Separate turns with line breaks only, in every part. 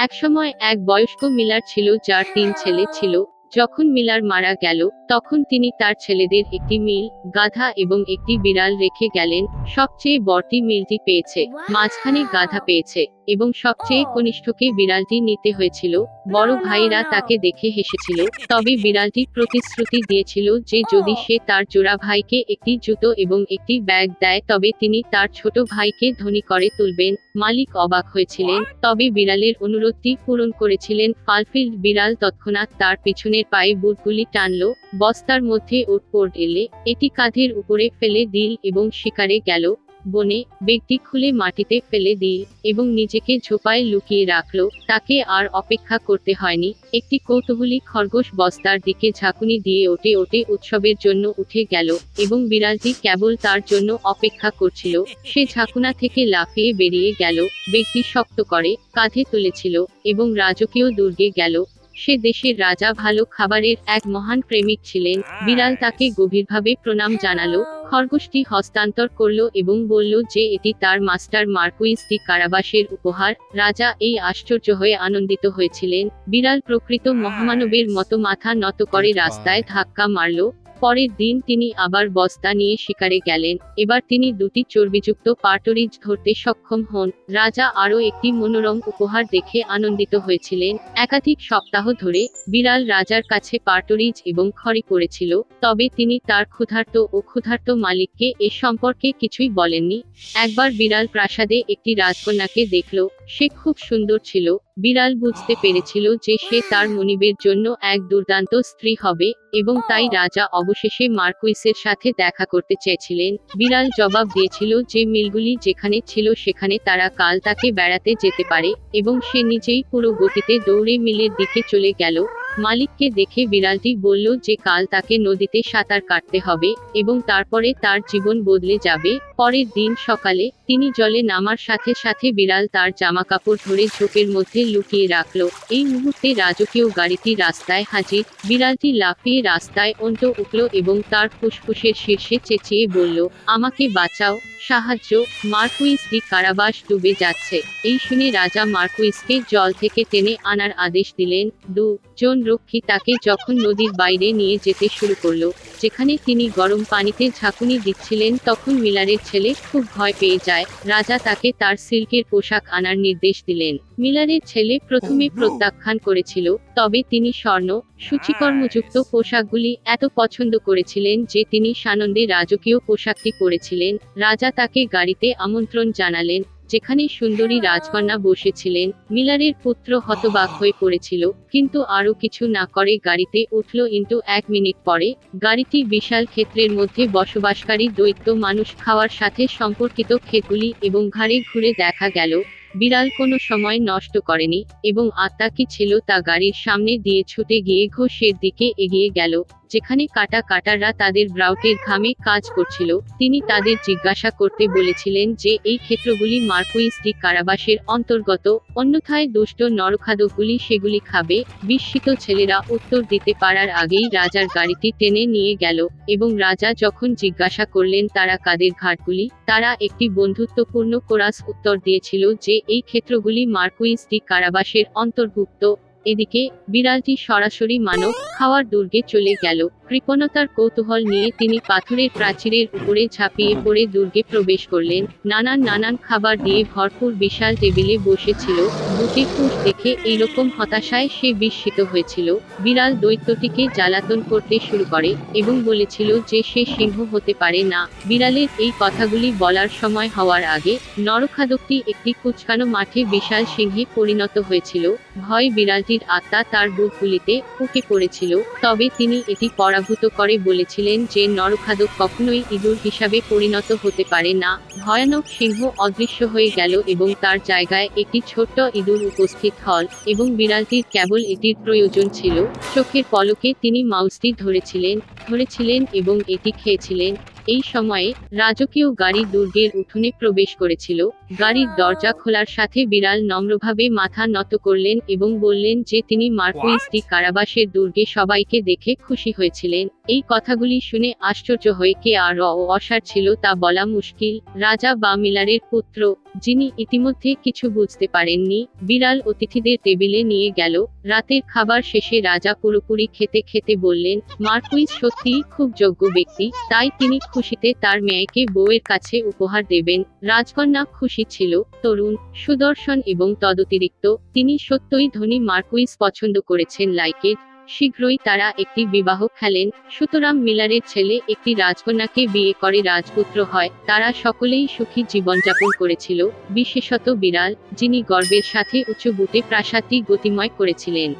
একসময় এক বয়স্ক মিলার ছিল যার তিন ছেলে ছিল। যখন মিলার মারা গেল তখন তিনি তার ছেলেদের একটি মিল গাধা এবং একটি বিড়াল রেখে গেলেন সবচেয়ে বড়টি মিলটি পেয়েছে মাঝখানে গাধা পেয়েছে এবং সবচেয়ে কনিষ্ঠকে বিড়ালটি নিতে হয়েছিল বড় ভাইরা তাকে দেখে হেসেছিল তবে বিড়ালটি প্রতিশ্রুতি দিয়েছিল যে যদি সে তার জোড়া ভাইকে একটি জুতো এবং একটি ব্যাগ দেয় তবে তিনি তার ছোট ভাইকে ধনী করে তুলবেন মালিক অবাক হয়েছিলেন তবে বিড়ালের অনুরোধটি পূরণ করেছিলেন ফালফিল্ড বিড়াল তৎক্ষণাৎ তার পিছনের পায়ে বুটগুলি টানল, বস্তার মধ্যে ওটপোর্ট এলে এটি কাঁধের উপরে ফেলে দিল এবং শিকারে গেল, বনে বেগটি খুলে মাটিতে ফেলে দিল এবং নিজেকে ঝোপায় লুকিয়ে রাখল, তাকে আর অপেক্ষা করতে হয়নি, একটি কৌতূহলী খরগোশ বস্তার দিকে ঝাঁকুনি দিয়ে ওঠে ওঠে উৎসবের জন্য উঠে গেল এবং বিড়ালটি কেবল তার জন্য অপেক্ষা করছিল, সে ঝাঁকুনা থেকে লাফিয়ে বেরিয়ে গেল, ব্যক্তি শক্ত করে কাঁধে তুলেছিল এবং রাজকীয় দুর্গে গেল সে দেশের রাজা ভালো খাবারের এক মহান প্রেমিক ছিলেন। বিড়াল তাকে গভীরভাবে প্রণাম জানালো খরগোশটি হস্তান্তর করল এবং বলল যে এটি তার মাস্টার মার্কুইস ডি কারাবাসের উপহার। রাজা এই আশ্চর্য হয়ে আনন্দিত হয়েছিলেন। বিড়াল প্রকৃত মহামানবের মতো মাথা নত করে রাস্তায় ধাক্কা মারল পরের দিন তিনি আবার বস্তা নিয়ে শিকারে গেলেন। এবার তিনি দুটি চর্বিযুক্ত পার্টরিজ ধরতে সক্ষম হন। রাজা আরও একটি মনোরম উপহার দেখে আনন্দিত হয়েছিলেন। একাধিক সপ্তাহ ধরে বিড়াল রাজার কাছে পার্টরিজ এবং খড়ি পড়েছিল, তবে তিনি তার ক্ষুধার্ত ও ক্ষুধার্ত মালিককে এ সম্পর্কে কিছুই বলেননি। একবার বিড়াল প্রাসাদে একটি রাজকন্যাকে দেখল, সে খুব সুন্দর ছিল বিড়াল বুঝতে পেরেছিল যে সে তার মনিবের জন্য এক দুর্দান্ত স্ত্রী হবে, এবং তাই রাজা অবশেষে মার্কুইসের সাথে দেখা করতে চেয়েছিলেন। বিড়াল জবাব দিয়েছিল যে মিলগুলি যেখানে ছিল সেখানে তারা কাল তাকে বেড়াতে যেতে পারে, এবং সে নিজেই পুরো গতিতে দৌড়ে মিলের দিকে চলে গেল। মালিককে দেখে বিড়ালটি বলল যে কাল তাকে নদীতে সাঁতার কাটতে হবে এবং তারপরে তার জীবন বদলে যাবে। পরের দিন সকালে তিনি জলে নামার সাথে সাথে বিড়াল তার জামা কাপড় ধরে ঝোপের মধ্যে লুকিয়ে রাখল। এই মুহূর্তে রাজকীয় গাড়িটি রাস্তায় হাজির। বিড়ালটি লাফিয়ে রাস্তায় অন্ত উঠল এবং তার ফুসফুসের শীর্ষে চেঁচিয়ে বলল, আমাকে বাঁচাও। সাহায্য মার্কুইস ডি কারাবাস ডুবে যাচ্ছে। এই শুনে রাজা মার্কুইসকে জল থেকে টেনে আনার আদেশ দিলেন। দু জন রক্ষী তাকে যখন নদীর বাইরে নিয়ে যেতে শুরু করল, যেখানে তিনি গরম পানিতে ঝাঁকুনি দিচ্ছিলেন, তখন মিলারের ছেলে খুব ভয় পেয়ে যায়। রাজা তাকে তার সিল্কের পোশাক আনার নির্দেশ দিলেন। মিলারের ছেলে প্রথমে প্রত্যাখ্যান করেছিল তবে তিনি স্বর্ণ সূচিকর্মযুক্ত পোশাকগুলি এত পছন্দ করেছিলেন যে তিনি সানন্দে রাজকীয় পোশাকটি পরেছিলেন। রাজা তাকে গাড়িতে আমন্ত্রণ জানালেন যেখানে সুন্দরী রাজকন্যা বসেছিলেন। মিলারের পুত্র হতবাক হয়ে পড়েছিল কিন্তু আরও কিছু না করে গাড়িতে উঠল ইন্টু এক মিনিট পরে। গাড়িটি বিশাল ক্ষেত্রের মধ্যে বসবাসকারী দৈত্য মানুষ খাওয়ার সাথে সম্পর্কিত ক্ষেতগুলি এবং ঘাড়ে ঘুরে দেখা গেল। বিড়াল কোনো সময় নষ্ট করেনি, এবং আত্মা কি ছিল তা গাড়ির সামনে দিয়ে ছুটে গিয়ে ঘোষের দিকে এগিয়ে গেল। যেখানে কাটা কাটাররা তাদের ব্রাউটের ঘামে কাজ করছিল, তিনি তাদের জিজ্ঞাসা করতে বলেছিলেন যে এই ক্ষেত্রগুলি মার্কুইস ডি কারাবাসের অন্তর্গত, অন্যথায় দুষ্ট নরখাদকগুলি সেগুলি খাবে, বিস্মিত ছেলেরা উত্তর দিতে পারার আগেই রাজার গাড়িটি টেনে নিয়ে গেল, এবং রাজা যখন জিজ্ঞাসা করলেন তারা কাদের ঘাটগুলি, তারা একটি বন্ধুত্বপূর্ণ কোরাস উত্তর দিয়েছিল যে এই ক্ষেত্রগুলি মার্কুইস ডি কারাবাসের অন্তর্ভুক্ত এদিকে বিড়ালটি সরাসরি মানব খাওয়ার দুর্গে চলে গেল। কৃপণতার কৌতূহল নিয়ে তিনি পাথরের প্রাচীরের উপরে ঝাঁপিয়ে পড়ে দুর্গে প্রবেশ করলেন। নানান নানান খাবার দিয়ে ভরপুর বিশাল টেবিলে বসেছিল। দুটি ফুট দেখে এইরকম হতাশায় সে বিস্মিত হয়েছিল। বিড়াল দৈত্যটিকে জ্বালাতন করতে শুরু করে এবং বলেছিল যে সে সিংহ হতে পারে না। বিড়ালের এই কথাগুলি বলার সময় হওয়ার আগে নরখাদকটি একটি কুচকানো মাঠে বিশাল সিংহে পরিণত হয়েছিল। ভয় বিড়ালটির আত্মা তার বুকগুলিতে উঠে পড়েছিল। তবে তিনি এটি পরাভূত করে বলেছিলেন যে নরখাদক কখনোই ইঁদুর হিসাবে পরিণত হতে পারে না। ভয়ানক সিংহ অদৃশ্য হয়ে গেল এবং তার জায়গায় একটি ছোট্ট ইঁদুর উপস্থিত হল এবং বিড়ালটির কেবল এটির প্রয়োজন ছিল। চোখের পলকে তিনি মাউসটি ধরেছিলেন ধরেছিলেন এবং এটি খেয়েছিলেন। এই সময়ে রাজকীয় গাড়ি দুর্গের উঠোনে প্রবেশ করেছিল। গাড়ির দরজা খোলার সাথে বিড়াল নম্রভাবে মাথা নত করলেন এবং বললেন যে তিনি মার্কুইসটি কারাবাসের দুর্গে সবাইকে দেখে খুশি হয়েছিলেন। এই কথাগুলি শুনে আশ্চর্য হয়ে কে আর অসার ছিল তা বলা মুশকিল। রাজা বা মিলারের পুত্র যিনি ইতিমধ্যে কিছু বুঝতে পারেননি বিড়াল অতিথিদের টেবিলে নিয়ে গেল। রাতের খাবার শেষে রাজা পুরোপুরি খেতে খেতে বললেন মার্কুইস সত্যিই খুব যোগ্য ব্যক্তি তাই তিনি খুশিতে তার মেয়েকে বউয়ের কাছে উপহার দেবেন। রাজকন্যা খুশি ছিল। তরুণ, সুদর্শন এবং তদতিরিক্ত, তিনি সত্যই ধনী মার্কুইস পছন্দ করেছেন লাইকের। শীঘ্রই তারা একটি বিবাহ খেলেন। সুতরাং মিলারের ছেলে একটি রাজকন্যাকে বিয়ে করে রাজপুত্র হয়। তারা সকলেই সুখী জীবনযাপন করেছিল। বিশেষত বিড়াল, যিনি গর্বের সাথে উঁচু বুটে প্রাসাদটি গতিময় করেছিলেন।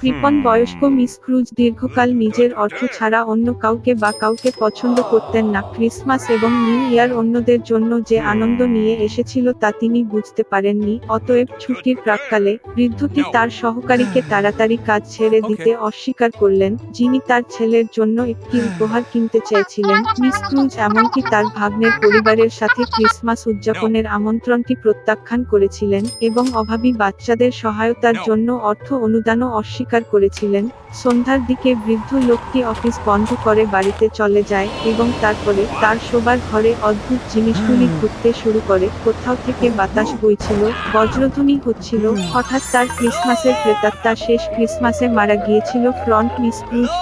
কৃপণ বয়স্ক মিস ক্রুজ দীর্ঘকাল নিজের অর্থ ছাড়া অন্য কাউকে বা কাউকে পছন্দ করতেন না। ক্রিসমাস এবং নিউ ইয়ার অন্যদের জন্য যে আনন্দ নিয়ে এসেছিল তা তিনি বুঝতে পারেননি অতএব ছুটির প্রাককালে বৃদ্ধটি তার সহকারীকে তাড়াতাড়ি কাজ ছেড়ে দিতে অস্বীকার করলেন যিনি তার ছেলের জন্য একটি উপহার কিনতে চেয়েছিলেন। মিস ক্রুজ এমনকি তার ভাগ্নের পরিবারের সাথে ক্রিসমাস উদযাপনের আমন্ত্রণটি প্রত্যাখ্যান করেছিলেন এবং অভাবী বাচ্চাদের সহায়তার জন্য অর্থ অনুদানও অস্বীকার করেছিলেন সন্ধ্যার দিকে বৃদ্ধ লোকটি অফিস বন্ধ করে বাড়িতে চলে যায় এবং তারপরে তার শোবার ঘরে অদ্ভুত জিনিসগুলি ঘুরতে শুরু করে। কোথাও থেকে বাতাস বইছিল বজ্রধ্বনি হচ্ছিল হঠাৎ তার ক্রিসমাসের প্রেতাত্মা শেষ ক্রিসমাসে মারা গিয়েছিল। ফ্রন্ট মিস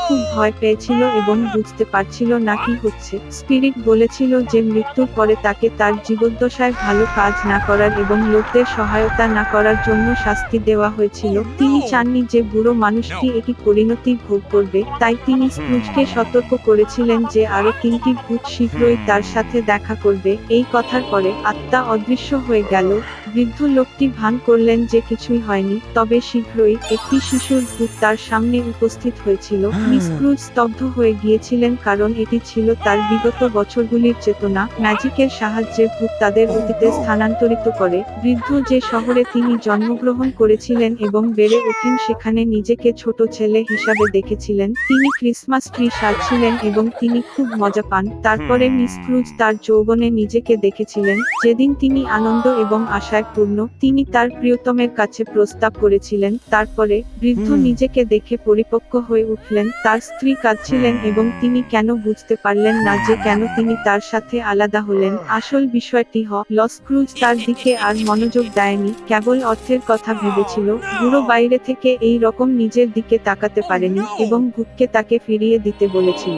খুব ভয় পেয়েছিল এবং বুঝতে পারছিল না কি হচ্ছে। স্পিরিট বলেছিল যে মৃত্যুর পরে তাকে তার জীবদ্দশায় ভালো কাজ না করার এবং লোকদের সহায়তা না করার জন্য শাস্তি দেওয়া হয়েছিল। তিনি চাননি যে বুড়ো মানুষটি এটি পরিণতি ভোগ করবে তাই তিনি স্ক্রুজকে সতর্ক করেছিলেন যে আরও তিনটি ভূত শীঘ্রই তার সাথে দেখা করবে এই কথার পরে আত্মা অদৃশ্য হয়ে গেল বৃদ্ধ লোকটি ভান করলেন যে কিছুই হয়নি তবে শীঘ্রই একটি শিশুর ভূত তার সামনে উপস্থিত হয়েছিল স্ক্রুজ স্তব্ধ হয়ে গিয়েছিলেন কারণ এটি ছিল তার বিগত বছরগুলির চেতনা ম্যাজিকের সাহায্যে ভূত তাদের অতীতে স্থানান্তরিত করে বৃদ্ধ যে শহরে তিনি জন্মগ্রহণ করেছিলেন এবং বেড়ে ওঠেন সেখানে নিজেকে ছোট ছেলে হিসাবে দেখেছিলেন তিনি ক্রিসমাস ট্রি সাজছিলেন এবং তিনি খুব মজা পান তারপরে মিস ক্রুজ তার যৌবনে নিজেকে দেখেছিলেন যেদিন তিনি আনন্দ এবং আশায় পূর্ণ তিনি তার প্রিয়তমের কাছে প্রস্তাব করেছিলেন তারপরে বৃদ্ধ নিজেকে দেখে পরিপক্ক হয়ে উঠলেন তার স্ত্রী কাঁদছিলেন এবং তিনি কেন বুঝতে পারলেন না যে কেন তিনি তার সাথে আলাদা হলেন আসল বিষয়টি হ লস ক্রুজ তার দিকে আর মনোযোগ দেয়নি কেবল অর্থের কথা ভেবেছিল বুড়ো বাইরে থেকে এই রকম নিজের দিকে তাকাতে পারেনি এবং ভূতকে তাকে ফিরিয়ে দিতে বলেছিল।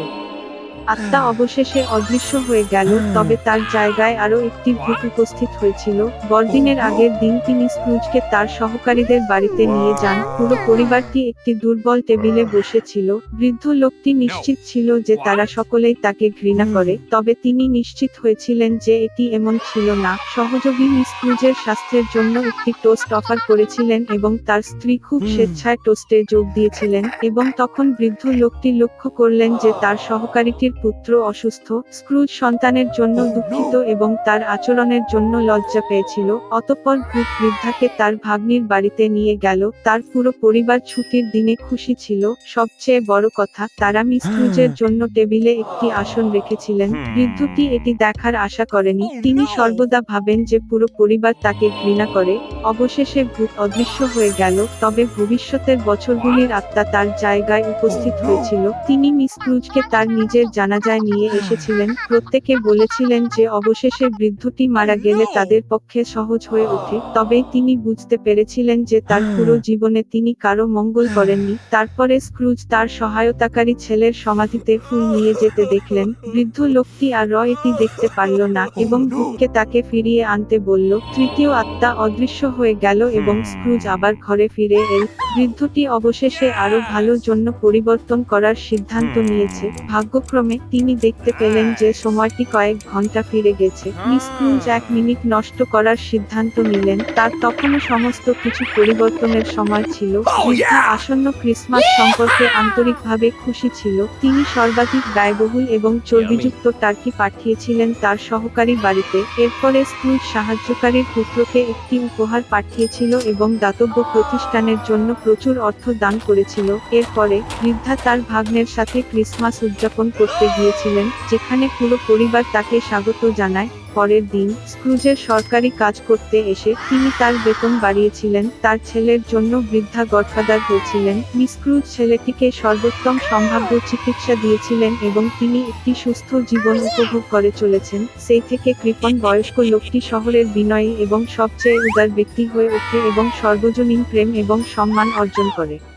আত্মা অবশেষে অদৃশ্য হয়ে গেল তবে তার জায়গায় আরও একটি ভূত উপস্থিত হয়েছিল। বড়দিনের আগের দিন তিনি স্ক্রুজকে তার সহকারীদের বাড়িতে নিয়ে যান। পুরো পরিবারটি একটি দুর্বল টেবিলে বসেছিল। বৃদ্ধ লোকটি নিশ্চিত ছিল যে তারা সকলেই তাকে ঘৃণা করে তবে তিনি নিশ্চিত হয়েছিলেন যে এটি এমন ছিল না। সহযোগী মিস ক্রুজের স্বাস্থ্যের জন্য একটি টোস্ট অফার করেছিলেন এবং তার স্ত্রী খুব। স্বেচ্ছায় টোস্টে যোগ দিয়েছিলেন এবং তখন বৃদ্ধ লোকটি লক্ষ্য করলেন যে তার সহকারীটির পুত্র অসুস্থ স্ক্রুজ সন্তানের জন্য দুঃখিত এবং তার আচরণের জন্য লজ্জা পেয়েছিল। অতঃপর ভূত বৃদ্ধাকে তার ভাগ্নির বাড়িতে নিয়ে গেল। তার পুরো পরিবার ছুটির দিনে খুশি ছিল। সবচেয়ে বড় কথা তারা মিস ক্রুজের জন্য টেবিলে একটি আসন রেখেছিলেন। বৃদ্ধটি এটি দেখার আশা করেনি। তিনি সর্বদা ভাবেন যে পুরো পরিবার তাকে ঘৃণা করে। অবশেষে ভূত অদৃশ্য হয়ে গেল। তবে ভবিষ্যতের বছরগুলির আত্মা তার জায়গায় উপস্থিত হয়েছিল। তিনি মিস ক্রুজকে তার নিজের জানাজায় নিয়ে এসেছিলেন। প্রত্যেকে বলেছিলেন যে অবশেষে বৃদ্ধটি মারা গেলে তাদের পক্ষে সহজ হয়ে ওঠে। তবে তিনি বুঝতে পেরেছিলেন যে তার পুরো জীবনে তিনি কারও মঙ্গল করেননি। তারপরে স্ক্রুজ তার সহায়তাকারী ছেলের সমাধিতে ফুল নিয়ে যেতে দেখলেন। বৃদ্ধ লোকটি আর র এটি দেখতে পারল না এবং ভূতকে তাকে ফিরিয়ে আনতে বলল তৃতীয় আত্মা অদৃশ্য হয়ে গেল এবং স্ক্রুজ আবার ঘরে ফিরে এল। বৃদ্ধটি অবশেষে আরও ভালো জন্য পরিবর্তন করার সিদ্ধান্ত নিয়েছে। ভাগ্যক্রমে তিনি দেখতে পেলেন যে সময়টি কয়েক ঘণ্টা ফিরে গেছে। মিস ক্রুজ এক মিনিট নষ্ট করার সিদ্ধান্ত নিলেন। তার তখনও সমস্ত কিছু পরিবর্তনের সময় ছিল। বৃদ্ধা আসন্ন ক্রিসমাস সম্পর্কে আন্তরিকভাবে খুশি ছিল। তিনি সর্বাধিক ব্যয়বহুল এবং চর্বিযুক্ত টার্কি পাঠিয়েছিলেন তার সহকারী বাড়িতে। এরপরে স্কুল সাহায্যকারীর পুত্রকে একটি উপহার পাঠিয়েছিল এবং দাতব্য প্রতিষ্ঠানের জন্য প্রচুর অর্থ দান করেছিল। এরপরে বৃদ্ধা তার ভাগ্নের সাথে ক্রিসমাস উদযাপন করতে গিয়েছিলেন, যেখানে পুরো পরিবার তাকে স্বাগত জানায়। পরের দিন, স্ক্রুজের সরকারি কাজ করতে এসে তিনি তার বেতন বাড়িয়েছিলেন, তার ছেলের জন্য বৃদ্ধা গডফাদার হয়েছিলেন। মিস ক্রুজ ছেলেটিকে সর্বোত্তম সম্ভাব্য চিকিৎসা দিয়েছিলেন এবং তিনি একটি সুস্থ জীবন উপভোগ করে চলেছেন। সেই থেকে কৃপন বয়স্ক লোকটি শহরের বিনয়ী এবং সবচেয়ে উদার ব্যক্তি হয়ে ওঠে এবং সর্বজনীন প্রেম এবং সম্মান অর্জন করে।